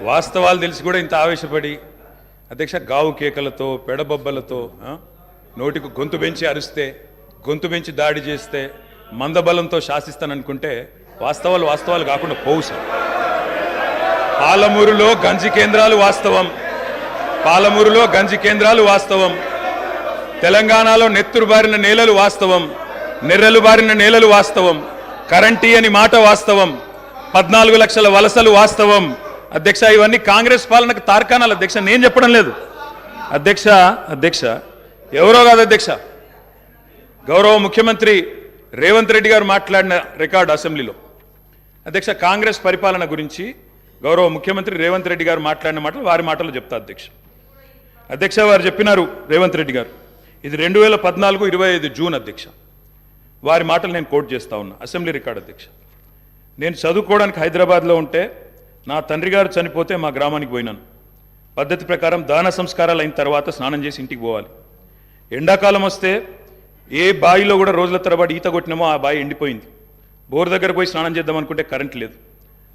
వాస్తవాలు తెలిసి కూడా ఇంత ఆవేశపడి అధ్యక్ష గావు కేకలతో పెడబొబ్బలతో నోటికి గొంతు పెంచి అరిస్తే గొంతు పెంచి దాడి చేస్తే మందబలంతో శాసిస్తాననుకుంటే వాస్తవాలు వాస్తవాలు కాకుండా పోవు సార్. పాలమూరులో గంజి కేంద్రాలు వాస్తవం. పాలమూరులో గంజి కేంద్రాలు వాస్తవం. తెలంగాణలో నెత్తురు బారిన నేలలు వాస్తవం. నెర్రలు బారిన నేలలు వాస్తవం. కరెంటీ అని మాట వాస్తవం. పద్నాలుగు లక్షల వలసలు వాస్తవం. అధ్యక్ష ఇవన్నీ కాంగ్రెస్ పాలనకు తార్కాణాలు. అధ్యక్ష నేను చెప్పడం లేదు. అధ్యక్ష అధ్యక్ష ఎవరో కాదు అధ్యక్ష. గౌరవ ముఖ్యమంత్రి రేవంత్ రెడ్డి గారు మాట్లాడిన రికార్డు అసెంబ్లీలో. అధ్యక్ష కాంగ్రెస్ పరిపాలన గురించి గౌరవ ముఖ్యమంత్రి రేవంత్ రెడ్డి గారు మాట్లాడిన మాటలు వారి మాటలు చెప్తా అధ్యక్ష. అధ్యక్ష వారు చెప్పినారు రేవంత్ రెడ్డి గారు. ఇది రెండు వేల పద్నాలుగు ఇరవై ఐదు జూన్ అధ్యక్ష. వారి మాటలు నేను కోట్ చేస్తా ఉన్నా. అసెంబ్లీ రికార్డ్ అధ్యక్ష. నేను చదువుకోవడానికి హైదరాబాద్లో ఉంటే నా తండ్రి గారు చనిపోతే మా గ్రామానికి పోయినాను. పద్ధతి ప్రకారం దాన సంస్కారాలు అయిన తర్వాత స్నానం చేసి ఇంటికి పోవాలి. ఎండాకాలం వస్తే ఏ బావిలో కూడా రోజుల తరబడి ఈత కొట్టినామో ఆ బావి ఎండిపోయింది. బోర్ దగ్గర పోయి స్నానం చేద్దాం అనుకుంటే కరెంట్ లేదు.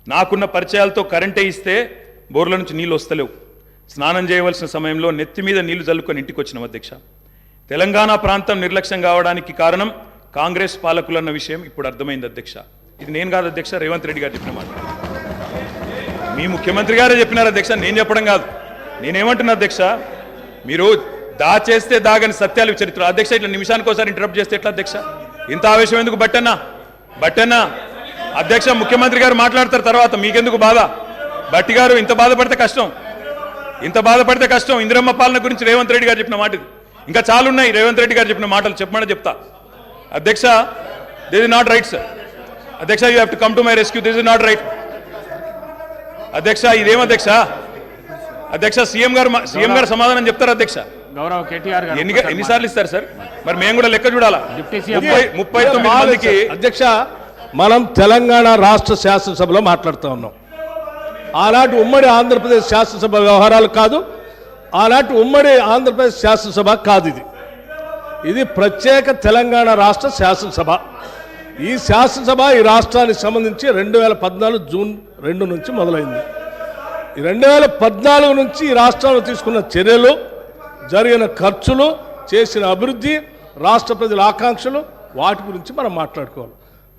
నాకున్న పరిచయాలతో కరెంటే ఇస్తే బోర్ల నుంచి నీళ్ళు వస్తలేవు. స్నానం చేయవలసిన సమయంలో నెత్తి మీద నీళ్ళు చల్లుకొని ఇంటికి వచ్చిన అధ్యక్ష. తెలంగాణ ప్రాంతం నిర్లక్ష్యం కావడానికి కారణం కాంగ్రెస్ పాలకులన్న విషయం ఇప్పుడు అర్థమైంది అధ్యక్ష. ఇది నేను కాదు అధ్యక్ష రేవంత్ రెడ్డి గారు చెప్పిన మాట. మీ ముఖ్యమంత్రి గారే చెప్పినారు అధ్యక్ష నేను చెప్పడం కాదు. నేనేమంటున్నా అధ్యక్ష మీరు దాచేస్తే దాగని సత్యాలు చరిత్ర అధ్యక్ష ఇట్లా నిమిషానికి ఒకసారి ఇంటరప్ట్ చేస్తే ఎట్లా అధ్యక్ష? ఇంత ఆవేశం ఎందుకు బట్టన్నా? బట్టన్నా? అధ్యక్ష ముఖ్యమంత్రి గారు మాట్లాడతారు తర్వాత మీకెందుకు బాధ? బట్టి గారు ఇంత బాధపడితే కష్టం. ఇంత బాధపడితే కష్టం. ఇందిరమ్మ పాలన గురించి రేవంత్ రెడ్డి గారు చెప్పిన మాట ఇంకా చాలా ఉన్నాయి. రేవంత్ రెడ్డి గారు చెప్పిన మాటలు చెప్పమని చెప్తా. అధ్యక్ష this is not right sir అధ్యక్ష you have to come to my rescue this is not right అధ్యక్ష ఇదేం అధ్యక్ష? అధ్యక్ష సీఎం గారు సీఎం గారు సమాధానం చెప్తారు అధ్యక్ష? గౌరవ కేటీఆర్ గారు ఎన్ని ఎన్నిసార్లు ఇస్తారు సార్? మరి మేము కూడా లెక్క చూడాలా? ముప్పై ముప్పై తొమ్మిది మందికి అధ్యక్ష మనం తెలంగాణ రాష్ట్ర శాసనసభలో మాట్లాడుతూ ఉన్నాం. ఆనాటి ఉమ్మడి ఆంధ్రప్రదేశ్ శాసనసభ వ్యవహారాలు కాదు ఆనాటి ఉమ్మడి ఆంధ్రప్రదేశ్ శాసనసభ కాదు ఇది. ఇది ప్రత్యేక తెలంగాణ రాష్ట్ర శాసనసభ. ఈ శాసనసభ ఈ రాష్ట్రానికి సంబంధించి రెండు వేల పద్నాలుగు జూన్ రెండు నుంచి మొదలైంది. రెండు వేల పద్నాలుగు నుంచి ఈ రాష్ట్రంలో తీసుకున్న చర్యలు జరిగిన ఖర్చులు చేసిన అభివృద్ధి రాష్ట్ర ప్రజల ఆకాంక్షలు వాటి గురించి మనం మాట్లాడుకోవాలి.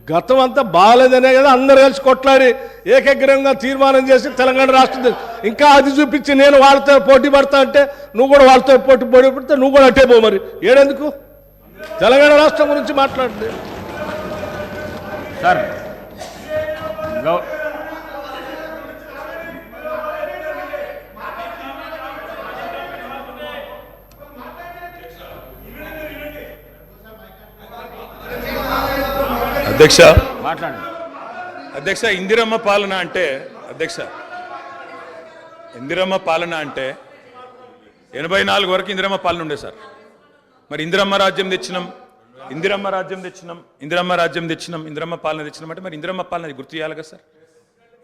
గతం అంతా బాగాలేదనే కదా అందరు కలిసి కొట్లాడి ఏకగ్రంగా తీర్మానం చేసి తెలంగాణ రాష్ట్రం ఇంకా అది చూపించి నేను వాళ్ళతో పోటీ పడతా అంటే నువ్వు కూడా వాళ్ళతో పోటీ పోటీ పడితే నువ్వు కూడా అట్టే పో మరి. ఏడెందుకు? తెలంగాణ రాష్ట్రం గురించి మాట్లాడండి. సార్ అధ్యక్ష. మాట్లాడండి. అధ్యక్ష ఇందిరమ్మ పాలన అంటే అధ్యక్ష ఇందిరమ్మ పాలన అంటే ఎనభై నాలుగు వరకు ఇందిరమ్మ పాలన ఉండే సార్. మరి ఇందిరమ్మ రాజ్యం తెచ్చినాం ఇందిరమ్మ రాజ్యం తెచ్చినాం ఇందిరమ్మ రాజ్యం తెచ్చినాం ఇందిరమ్మ పాలన తెచ్చినాం అంటే మరి ఇందిరమ్మ పాలన గుర్తు చేయాలి కదా సార్.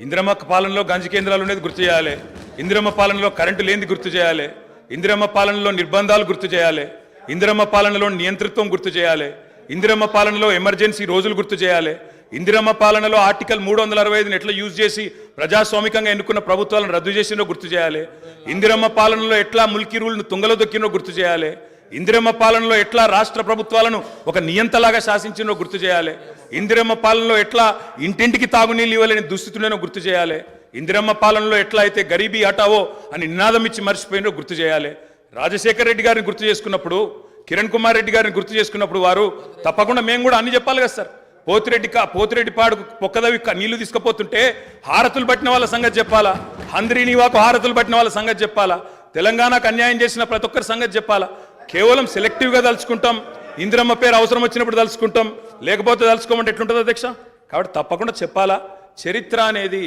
ఇందిరమ్మ పాలనలో గంజి కేంద్రాలు ఉండేది గుర్తు చేయాలి. ఇందిరమ్మ పాలనలో కరెంటు లేనిది గుర్తు చేయాలి. ఇందిరమ్మ పాలనలో నిర్బంధాలు గుర్తు చేయాలి. ఇందిరమ్మ పాలనలో నియంతృత్వం గుర్తు చేయాలి. ఇందిరమ్మ పాలనలో ఎమర్జెన్సీ రోజులు గుర్తు చేయాలి. ఇందిరమ్మ పాలనలో ఆర్టికల్ మూడు వందల అరవై ఐదుని ఎట్లా యూజ్ చేసి ప్రజాస్వామికంగా ఎన్నుకున్న ప్రభుత్వాలను రద్దు చేసినో గుర్తు చేయాలి. ఇందిరమ్మ పాలనలో ఎట్లా ముల్కీ రూల్ను తుంగలో దొక్కినో గుర్తు చేయాలి. ఇందిరమ్మ పాలనలో ఎట్లా రాష్ట్ర ప్రభుత్వాలను ఒక నియంతలాగా శాసించినో గుర్తు చేయాలి. ఇందిరమ్మ పాలనలో ఎట్లా ఇంటింటికి తాగునీళ్ళు ఇవ్వలేని దుస్థితులను గుర్తు చేయాలి. ఇందిరమ్మ పాలనలో ఎట్లా అయితే గరీబీ హటావో అని నినాదం ఇచ్చి మర్చిపోయినో గుర్తు చేయాలి. రాజశేఖర రెడ్డి గారిని గుర్తు చేసుకున్నప్పుడు కిరణ్ కుమార్ రెడ్డి గారిని గుర్తు చేసుకున్నప్పుడు వారు తప్పకుండా మేము కూడా అన్ని చెప్పాలి కదా సార్. పోతిరెడ్డి కా పోతిరెడ్డి పాడు పొక్కదవి నీళ్ళు తీసుకుపోతుంటే హారతులు పట్టిన వాళ్ళ సంగతి చెప్పాలా? హంద్రీనివాకు హారతులు పట్టిన వాళ్ళ సంగతి చెప్పాలా? తెలంగాణకు అన్యాయం చేసిన ప్రతి ఒక్కరి సంగతి చెప్పాలా? కేవలం సెలెక్టివ్గా తలుచుకుంటాం ఇందిరమ్మ పేరు అవసరం వచ్చినప్పుడు తలుచుకుంటాం లేకపోతే తలుచుకోమంటే ఎట్లుంటుంది అధ్యక్ష? కాబట్టి తప్పకుండా చెప్పాలా? చరిత్ర అనేది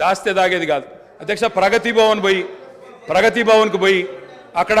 దాస్తే దాగేది కాదు. అధ్యక్ష ప్రగతి భవన్ పోయి ప్రగతి భవన్కు పోయి అక్కడ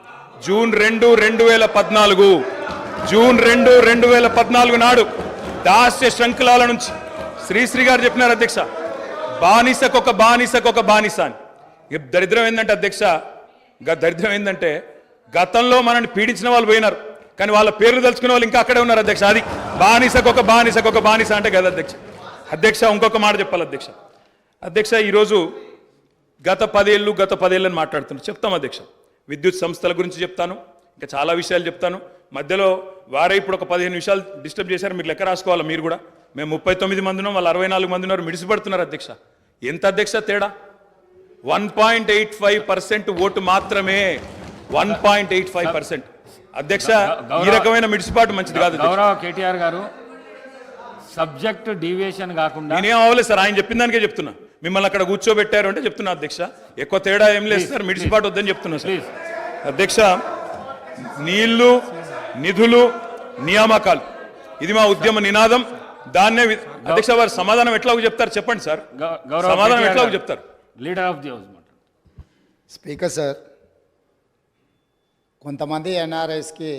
జూన్ రెండు రెండు వేల పద్నాలుగు. జూన్ రెండు రెండు వేల పద్నాలుగు నాడు దాస్య శృంఖలాల నుంచి శ్రీశ్రీ గారు చెప్పినారు అధ్యక్ష. బానిసకొక బానిసకొక బానిస అని. దరిద్రం ఏంటంటే అధ్యక్ష గ- దరిద్రం ఏంటంటే గతంలో మనల్ని పీడించిన వాళ్ళు పోయినారు. కానీ వాళ్ళ పేర్లు తలుచుకునే వాళ్ళు ఇంకా అక్కడే ఉన్నారు అధ్యక్ష. అది బానిసకొక బానిసకొక బానిస అంటే కదా అధ్యక్ష. అధ్యక్ష ఇంకొక మాట చెప్పాలి అధ్యక్ష. అధ్యక్ష ఈరోజు గత పదేళ్ళు గత పదేళ్ళని మాట్లాడుతున్నారు చెప్తాం అధ్యక్ష. విద్యుత్ సంస్థల గురించి చెప్తాను ఇంకా చాలా విషయాలు చెప్తాను. మధ్యలో వారే ఇప్పుడు ఒక పదిహేను నిమిషాలు డిస్టర్బ్ చేశారు మీరు లెక్క రాసుకోవాలి మీరు కూడా. మేము ముప్పై తొమ్మిది మంది ఉన్నాం వాళ్ళు అరవై నాలుగు మంది ఉన్నారు మిడిసిపడుతున్నారు అధ్యక్ష. ఎంత అధ్యక్ష తేడా? One point eight five percent vote మాత్రమే. One point eight five percent. అధ్యక్ష ఈ రకమైన మిడిసిపాటు మంచిది కాదు. గౌరవ కేటీఆర్ గారు సబ్జెక్ట్ డీవియేషన్ కాకుండా నేనేం అవ్వలేదు సార్ ఆయన చెప్పిన దానికే చెప్తున్నా. మిమ్మల్ని అక్కడ కూర్చోబెట్టారు అంటే చెప్తున్నా అధ్యక్ష. ఎక్కువ తేడా ఏం లేదు సార్ మిడిసిపాటు వద్దని చెప్తున్నా సార్. ప్లీజ్ అధ్యక్ష నీళ్ళు నిధులు నియామకాలు. ఇది మా ఉద్యమ నినాదం. దాన్నే అధ్యక్ష వారు సమాధానం ఎట్లా చెప్తారు చెప్పండి సార్. సమాధానం ఎట్లా చెప్తారు? లీడర్ ఆఫ్ ది హౌస్ మాట. స్పీకర్ సార్ కొంతమంది ఎన్ఆర్ఐస్కి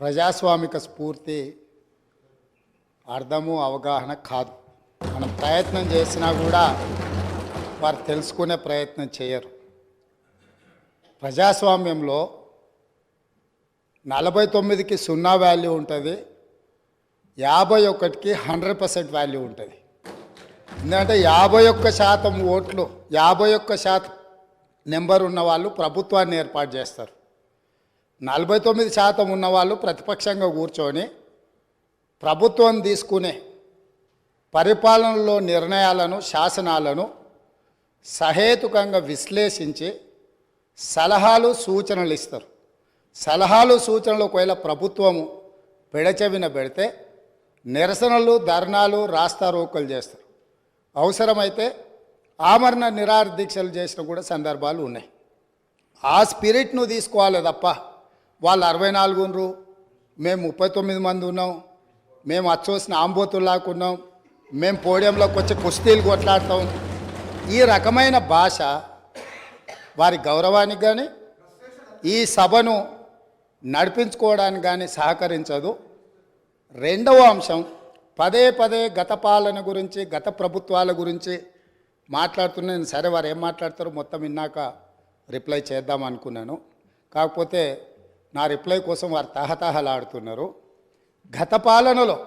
ప్రజాస్వామిక స్ఫూర్తి అర్థము అవగాహన కాదు. మనం ప్రయత్నం చేసినా కూడా వారు తెలుసుకునే ప్రయత్నం చేయరు. ప్రజాస్వామ్యంలో నలభై తొమ్మిదికి సున్నా వాల్యూ ఉంటుంది యాభై ఒకటికి హండ్రెడ్ పర్సెంట్ వాల్యూ ఉంటుంది. ఎందుకంటే యాభై ఒక్క శాతం ఓట్లు యాభై ఒక్క శాతం నెంబర్ ఉన్న వాళ్ళు ప్రభుత్వాన్ని ఏర్పాటు చేస్తారు. నలభై తొమ్మిది శాతం ఉన్నవాళ్ళు ప్రతిపక్షంగా కూర్చొని ప్రభుత్వం తీసుకునే పరిపాలనలో నిర్ణయాలను శాసనాలను సహేతుకంగా విశ్లేషించి సలహాలు సూచనలు ఇస్తారు. సలహాలు సూచనలు ఒకవేళ ప్రభుత్వము పెడచెవిన పెడితే నిరసనలు ధర్నాలు రాస్తారోకలు చేస్తారు. అవసరమైతే ఆమరణ నిరాహార దీక్షలు చేసిన కూడా సందర్భాలు ఉన్నాయి. ఆ స్పిరిట్ను తీసుకోవాలి తప్ప వాళ్ళు అరవై నాలుగు మేము ముప్పై తొమ్మిది మంది ఉన్నాం మేము అచ్చోసిన ఆంబోతుల్లాకున్నాం మేము పోడియంలోకి వచ్చి కుస్తీలు కొట్లాడతాం. ఈ రకమైన భాష వారి గౌరవానికి కానీ ఈ సభను నడిపించుకోవడానికి కానీ సహకరించదు. రెండవ అంశం పదే పదే గత పాలన గురించి గత ప్రభుత్వాల గురించి మాట్లాడుతున్నాను సరే వారు ఏం మాట్లాడతారో మొత్తం విన్నాక రిప్లై చేద్దాం అనుకున్నాను. కాకపోతే నా రిప్లై కోసం వారు తహతహలాడుతున్నారు. గత పాలనలో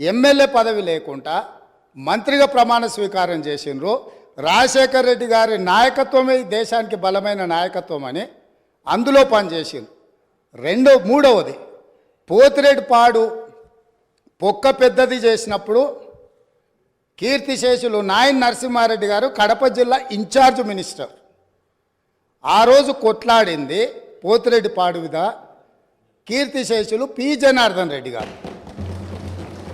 ఎమ్మెల్యే పదవి లేకుండా మంత్రిగా ప్రమాణ స్వీకారం చేసిండ్రు. రాజశేఖర రెడ్డి గారి నాయకత్వమే దేశానికి బలమైన నాయకత్వం అని అందులో పనిచేసింది రెండో మూడవది పోతిరెడ్డి పాడు పొక్క పెద్దది చేసినప్పుడు కీర్తిశేషులు నాయన్ నరసింహారెడ్డి గారు కడప జిల్లా ఇన్ఛార్జ్ మినిస్టర్. ఆ రోజు కొట్లాడింది పోతిరెడ్డి పాడు మీద కీర్తిశేషులు పి జనార్దన్ రెడ్డి గారు.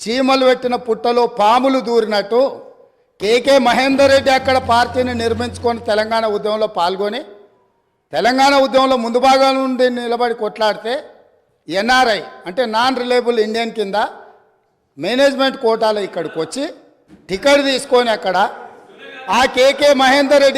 చీమలు పెట్టిన పుట్టలో పాములు దూరినట్టు కేకే మహేందర్ రెడ్డి అక్కడ పార్టీని నిర్మించుకొని తెలంగాణ ఉద్యమంలో పాల్గొని తెలంగాణ ఉద్యమంలో ముందు భాగం నుండి నిలబడి కొట్లాడితే ఎన్ఆర్ఐ అంటే నాన్ రిలయబుల్ ఇండియన్ కింద మేనేజ్మెంట్ కోటాలో ఇక్కడికి వచ్చి టికెట్ తీసుకొని అక్కడ ఆ కేకే మహేందర్ రెడ్డి